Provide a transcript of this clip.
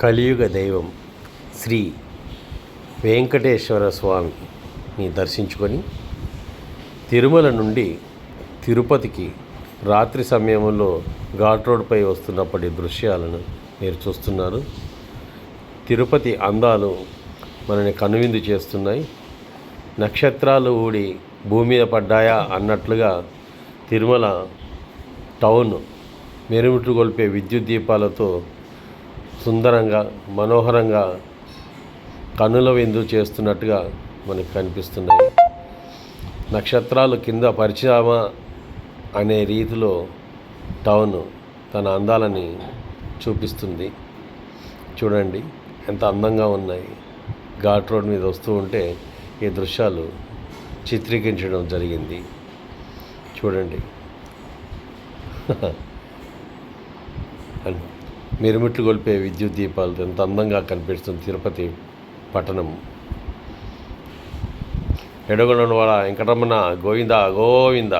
కలియుగ దైవం శ్రీ వెంకటేశ్వర స్వామిని దర్శించుకొని తిరుమల నుండి తిరుపతికి రాత్రి సమయంలో ఘాట్ రోడ్పై వస్తున్నప్పటి దృశ్యాలను మీరు చూస్తున్నారు. తిరుపతి అందాలు మనని కనువిందు చేస్తున్నాయి. నక్షత్రాలు ఊడి భూమి మీద పడ్డాయా అన్నట్లుగా తిరుమల టౌన్ మెరుగుట్టు గొల్పే విద్యుత్ దీపాలతో సుందరంగా మనోహరంగా కనుల విందు చేస్తున్నట్టుగా మనకు కనిపిస్తున్నాయి. నక్షత్రాలు కింద పరిచయమా అనే రీతిలో టౌన్ తన అందాలని చూపిస్తుంది. చూడండి ఎంత అందంగా ఉన్నాయి. ఘాట్ రోడ్ మీద వస్తూ ఉంటే ఈ దృశ్యాలు చిత్రీకరించడం జరిగింది. చూడండి. మిరుమిట్లు గొల్పే విద్యుత్ దీపాలతో ఎంత అందంగా కనిపిస్తుంది తిరుపతి పట్టణం. ఎడగొండ వాళ్ళ వెంకటరమణ గోవింద గోవింద.